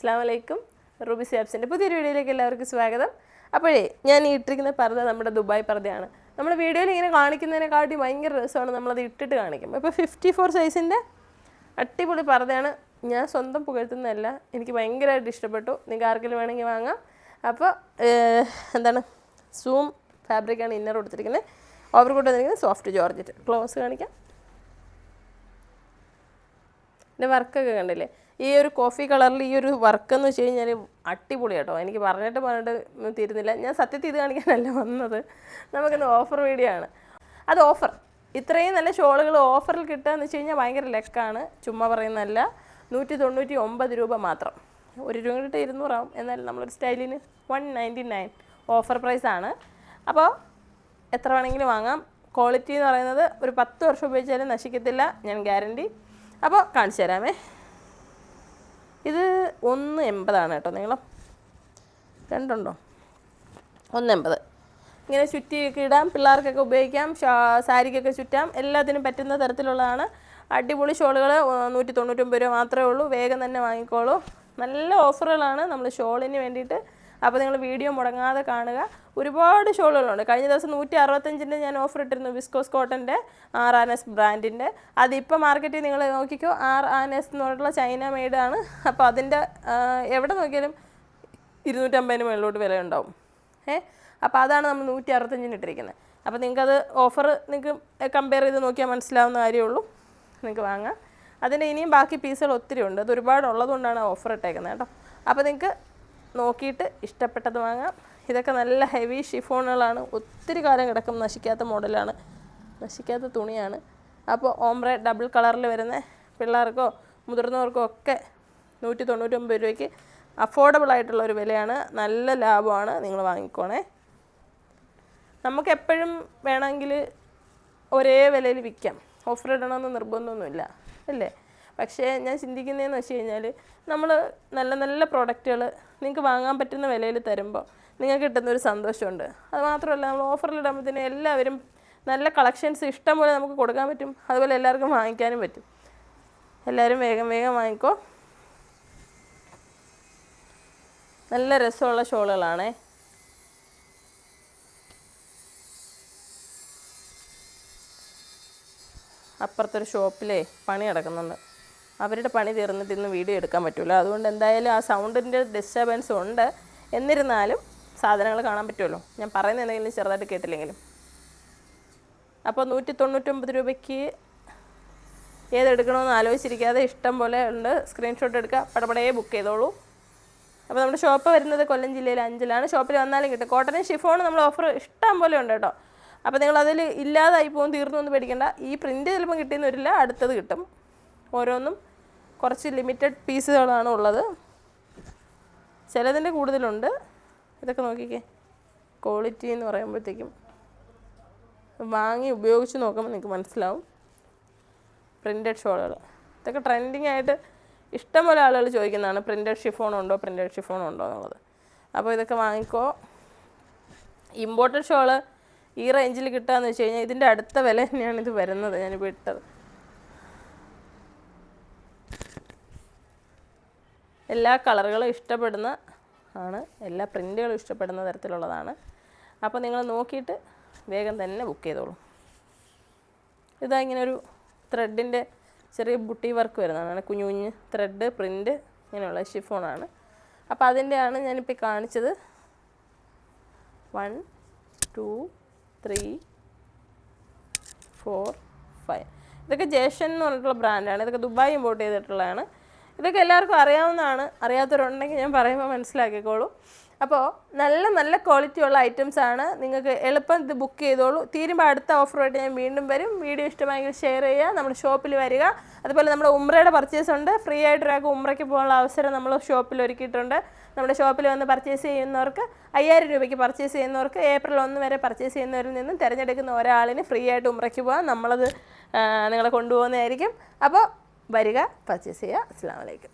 അസ്സാം വലൈക്കും റൂബി സാബ്സിന്റെ പുതിയൊരു വീഡിയോയിലേക്ക് എല്ലാവർക്കും സ്വാഗതം. അപ്പോഴേ ഞാൻ ഇട്ടിരിക്കുന്ന പർദ്ദ നമ്മുടെ ദുബായ് പർദ്ദയാണ്. നമ്മൾ വീഡിയോയിൽ ഇങ്ങനെ കാണിക്കുന്നതിനെക്കാട്ടി ഭയങ്കര രസമാണ് നമ്മളത് ഇട്ടിട്ട് കാണിക്കും ഇപ്പോൾ ഫിഫ്റ്റി ഫോർ സൈസിന്റെ അടിപൊളി പർദ്ദയാണ്. ഞാൻ സ്വന്തം പുകഴ്ത്തുന്നതല്ല എനിക്ക് ഭയങ്കരമായിട്ട് ഇഷ്ടപ്പെട്ടു. നിങ്ങൾക്ക് ആർക്കെങ്കിലും വേണമെങ്കിൽ വാങ്ങാം. അപ്പോൾ എന്താണ്? സൂം ഫാബ്രിക്കാണ് ഇന്നർ കൊടുത്തിരിക്കുന്നത്. ഓവർ കൊടുത്തിരിക്കുന്നത് സോഫ്റ്റ് ജോർജറ്റ് ക്ലോസ് കാണിക്കാം. പിന്നെ വർക്കൊക്കെ കണ്ടില്ലേ? ഈ ഒരു കോഫി കളറിൽ ഈ ഒരു വർക്ക് എന്ന് വെച്ച് കഴിഞ്ഞാൽ അടിപൊളി കേട്ടോ. എനിക്ക് പറഞ്ഞിട്ട് പറഞ്ഞിട്ട് തീരുന്നില്ല. ഞാൻ സത്യത്തിൽ ഇത് കാണിക്കാനല്ല വന്നത്. നമുക്കിന്ന് ഓഫർ വീഡിയോ ആണ് അത് ഓഫർ ഇത്രയും നല്ല ഷോളുകൾ ഓഫറിൽ കിട്ടുക എന്ന് വെച്ച് കഴിഞ്ഞാൽ ഭയങ്കര ലെക്കാണ്. ചുമ്മാ പറയുന്നതല്ല. നൂറ്റി തൊണ്ണൂറ്റി ഒമ്പത് രൂപ മാത്രം. ഒരു രൂപ കിട്ടി ഇരുന്നൂറാവും. എന്നാലും നമ്മളൊരു സ്റ്റൈലിന് വൺ നയന്റി നയൻ ഓഫർ പ്രൈസാണ് അപ്പോൾ എത്ര വേണമെങ്കിലും വാങ്ങാം. ക്വാളിറ്റി എന്ന് പറയുന്നത് ഒരു പത്ത് വർഷം ഉപയോഗിച്ചാലും നശിക്കത്തില്ല. ഞാൻ ഗ്യാരണ്ടി അപ്പോൾ കാണിച്ചു തരാമേ. ഇത് ഒന്ന് എൺപതാണ് കേട്ടോ നീളം. രണ്ടുണ്ടോ? ഒന്ന് എൺപത്. ഇങ്ങനെ ചുറ്റിയൊക്കെ ഇടാം പിള്ളേർക്കൊക്കെ ഉപയോഗിക്കാം സാരിക്കൊക്കെ ചുറ്റാം. എല്ലാത്തിനും പറ്റുന്ന തരത്തിലുള്ളതാണ്. അടിപൊളി ഷോളുകൾ നൂറ്റി തൊണ്ണൂറ്റൊമ്പത് രൂപ മാത്രമേ ഉള്ളൂ. വേഗം തന്നെ വാങ്ങിക്കോളൂ. നല്ല ഓഫറുകളാണ് നമ്മൾ ഷോളിന് വേണ്ടിയിട്ട്. അപ്പോൾ നിങ്ങൾ വീഡിയോ മുടങ്ങാതെ കാണുക. ഒരുപാട് ഷോളുകളുണ്ട്. കഴിഞ്ഞ ദിവസം നൂറ്റി അറുപത്തഞ്ചിന്റെ ഞാൻ ഓഫർ ഇട്ടിരുന്നു വിസ്കോസ് കോട്ടന്റെ ആർ ആൻ എസ് ബ്രാൻഡിന്റെ അതിപ്പോൾ മാർക്കറ്റിൽ നിങ്ങൾ നോക്കിക്കോ ആർ ആൻ എസ് എന്ന് പറഞ്ഞിട്ടുള്ള ചൈന മെയ്ഡാണ് അപ്പോൾ അതിന്റെ എവിടെ നോക്കിയാലും ഇരുന്നൂറ്റമ്പതിന് മുകളിലോട്ട് വില ഉണ്ടാവും. ഏ? അപ്പോൾ അതാണ് നമ്മൾ നൂറ്റി അറുപത്തഞ്ചിന് ഇട്ടിരിക്കുന്നത്. അപ്പോൾ നിങ്ങൾക്കത് ഓഫർ നിങ്ങൾക്ക് കമ്പയർ ചെയ്ത് നോക്കിയാൽ മനസ്സിലാവുന്ന കാര്യമുള്ളൂ നിങ്ങൾക്ക് വാങ്ങാം. അതിന്റെ ഇനിയും ബാക്കി പീസുകൾ ഒത്തിരി ഉണ്ട്. അത് ഒരുപാട് ഉള്ളതുകൊണ്ടാണ് ഓഫർ ഇട്ടേക്കുന്നത് കേട്ടോ. അപ്പോൾ നിങ്ങൾക്ക് നോക്കിയിട്ട് ഇഷ്ടപ്പെട്ടത് വാങ്ങാം. ഇതൊക്കെ നല്ല ഹെവി ഷിഫോണുകളാണ് ഒത്തിരി കാലം കിടക്കും നശിക്കാത്ത മോഡലാണ്. നശിക്കാത്ത തുണിയാണ്. അപ്പോൾ ഓംബ്രെ ഡബിൾ കളറിൽ വരുന്ന പിള്ളേർക്കോ മുതിർന്നവർക്കോ ഒക്കെ നൂറ്റി തൊണ്ണൂറ്റൊമ്പത് രൂപയ്ക്ക് അഫോർഡബിൾ ആയിട്ടുള്ള ഒരു വിലയാണ്. നല്ല ലാഭമാണ് നിങ്ങൾ വാങ്ങിക്കോണേ. നമുക്ക് എപ്പോഴും വേണമെങ്കിൽ ഒരേ വിലയിൽ വിൽക്കാം. ഓഫർ ഇടണമെന്ന് നിർബന്ധമൊന്നുമില്ല. അല്ലേ? പക്ഷേ ഞാൻ ചിന്തിക്കുന്നതെന്ന് വെച്ച് കഴിഞ്ഞാൽ നമ്മൾ നല്ല നല്ല പ്രോഡക്റ്റുകൾ നിങ്ങൾക്ക് വാങ്ങാൻ പറ്റുന്ന വിലയിൽ തരുമ്പോൾ നിങ്ങൾക്ക് കിട്ടുന്ന ഒരു സന്തോഷമുണ്ട്. അത് മാത്രമല്ല നമ്മൾ ഓഫറിൽ ഇടുമ്പോഴത്തേനും എല്ലാവരും നല്ല കളക്ഷൻസ് ഇഷ്ടം പോലെ നമുക്ക് കൊടുക്കാൻ പറ്റും. അതുപോലെ എല്ലാവർക്കും വാങ്ങിക്കാനും പറ്റും. എല്ലാവരും വേഗം വേഗം വാങ്ങിക്കോ. നല്ല രസമുള്ള ഷോളുകളാണേ. അപ്പുറത്തൊരു ഷോപ്പിലേ പണി നടക്കുന്നുണ്ട്. അവരുടെ പണി തീർന്നിട്ട് ഇന്ന് വീഡിയോ എടുക്കാൻ പറ്റുമല്ലോ അതുകൊണ്ട് എന്തായാലും ആ സൗണ്ടിന്റെ ഡിസ്റ്റർബൻസ് ഉണ്ട്. എന്നിരുന്നാലും സാധനങ്ങൾ കാണാൻ പറ്റുമല്ലോ. ഞാൻ പറയുന്ന എന്തെങ്കിലും ചെറുതായിട്ട് കേട്ടില്ലെങ്കിലും. അപ്പോൾ നൂറ്റി തൊണ്ണൂറ്റൊമ്പത് രൂപയ്ക്ക് ഏതെടുക്കണമെന്ന് ആലോചിച്ചിരിക്കാതെ ഇഷ്ടം പോലെ ഉണ്ട്. സ്ക്രീൻഷോട്ട് എടുക്കുക പടപടയെ ബുക്ക് ചെയ്തോളൂ. അപ്പോൾ നമ്മുടെ ഷോപ്പ് വരുന്നത് കൊല്ലം ജില്ലയിൽ അഞ്ചിലാണ്. ഷോപ്പിൽ വന്നാലും കിട്ടും. കോട്ടനും ഷിഫോണും നമ്മൾ ഓഫർ ഇഷ്ടം പോലെ ഉണ്ട് കേട്ടോ. അപ്പോൾ നിങ്ങൾ അതിൽ ഇല്ലാതായി പോകും തീർന്നു എന്ന് പേടിക്കേണ്ട. ഈ പ്രിന്റ് ചിലപ്പം കിട്ടിയെന്ന് വരില്ല അടുത്തത് കിട്ടും. ഓരോന്നും കുറച്ച് ലിമിറ്റഡ് പീസുകളാണ് ഉള്ളത്. ചിലതിന്റെ കൂടുതലുണ്ട്. ഇതൊക്കെ നോക്കിക്കേ. ക്വാളിറ്റി എന്ന് പറയുമ്പോഴത്തേക്കും വാങ്ങി ഉപയോഗിച്ച് നോക്കുമ്പോൾ നിങ്ങൾക്ക് മനസ്സിലാവും. പ്രിന്റഡ് ഷോളുകൾ. ഇതൊക്കെ ട്രെൻഡിങ് ആയിട്ട് ഇഷ്ടംപോലെ ആളുകൾ ചോദിക്കുന്നതാണ് പ്രിന്റഡ് ഷിഫോൺ ഉണ്ടോ പ്രിന്റഡ് ഷിഫോൺ ഉണ്ടോ എന്നുള്ളത്. അപ്പോൾ ഇതൊക്കെ വാങ്ങിക്കോ. ഇമ്പോർട്ടഡ് ഷോൾ ഈ റേഞ്ചിൽ കിട്ടുകയെന്ന് വെച്ച് കഴിഞ്ഞാൽ ഇതിന്റെ അടുത്ത വില തന്നെയാണ് ഇത് വരുന്നത്. ഞാനിപ്പോൾ ഇട്ടത്. എല്ലാ കളറുകളും ഇഷ്ടപ്പെടുന്ന ആണ്. എല്ലാ പ്രിന്റുകളും ഇഷ്ടപ്പെടുന്ന തരത്തിലുള്ളതാണ്. അപ്പോൾ നിങ്ങൾ നോക്കിയിട്ട് വേഗം തന്നെ ബുക്ക് ചെയ്തോളൂ. ഇതാ ഇങ്ങനെ ഒരു ത്രെഡിന്റെ ചെറിയ ബുട്ടി വർക്ക് വരുന്നതാണ്. കുഞ്ഞു കുഞ്ഞ് ത്രെഡ് പ്രിന്റ് ഇങ്ങനെയുള്ള ഷിഫോണാണ് അപ്പോൾ അതിന്റെയാണ് ഞാനിപ്പോൾ കാണിച്ചത്. One two three four five ഇതൊക്കെ ജേഷൻ എന്ന് പറഞ്ഞിട്ടുള്ള ബ്രാൻഡാണ് ഇതൊക്കെ ദുബായ് ഇമ്പോർട്ട് ചെയ്തിട്ടുള്ളതാണ്. ഇതൊക്കെ എല്ലാവർക്കും അറിയാവുന്നതാണ്. അറിയാത്തവരുണ്ടെങ്കിൽ ഞാൻ പറയുമ്പോൾ മനസ്സിലാക്കിക്കോളൂ. അപ്പോൾ നല്ല നല്ല ക്വാളിറ്റി ഉള്ള ഐറ്റംസ് ആണ്. നിങ്ങൾക്ക് എളുപ്പം ഇത് ബുക്ക് ചെയ്തോളൂ. തീരുമ്പോൾ അടുത്ത ഓഫറുമായിട്ട് ഞാൻ വീണ്ടും വരും. വീഡിയോ ഇഷ്ടമായെങ്കിൽ ഷെയർ ചെയ്യുക. നമ്മുടെ ഷോപ്പിൽ വരിക. അതുപോലെ നമ്മുടെ ഉമ്രയുടെ പർച്ചേസ് ഉണ്ട്. ഫ്രീ ആയിട്ട് ഒരാൾക്ക് ഉമ്രയ്ക്ക് പോകാനുള്ള അവസരം നമ്മൾ ഷോപ്പിൽ ഒരുക്കിയിട്ടുണ്ട്. നമ്മുടെ ഷോപ്പിൽ വന്ന് പർച്ചേസ് ചെയ്യുന്നവർക്ക് അയ്യായിരം രൂപയ്ക്ക് പർച്ചേസ് ചെയ്യുന്നവർക്ക് ഏപ്രിൽ ഒന്ന് വരെ പർച്ചേസ് ചെയ്യുന്നവരിൽ നിന്നും തിരഞ്ഞെടുക്കുന്ന ഒരാളിന് ഫ്രീ ആയിട്ട് ഉമ്രയ്ക്ക് പോകാം. നമ്മളത് നിങ്ങളെ കൊണ്ടുപോകുന്നതായിരിക്കും. അപ്പോൾ വരിക പർച്ചേസ് ചെയ്യുക. അസ്സാം വലൈക്കും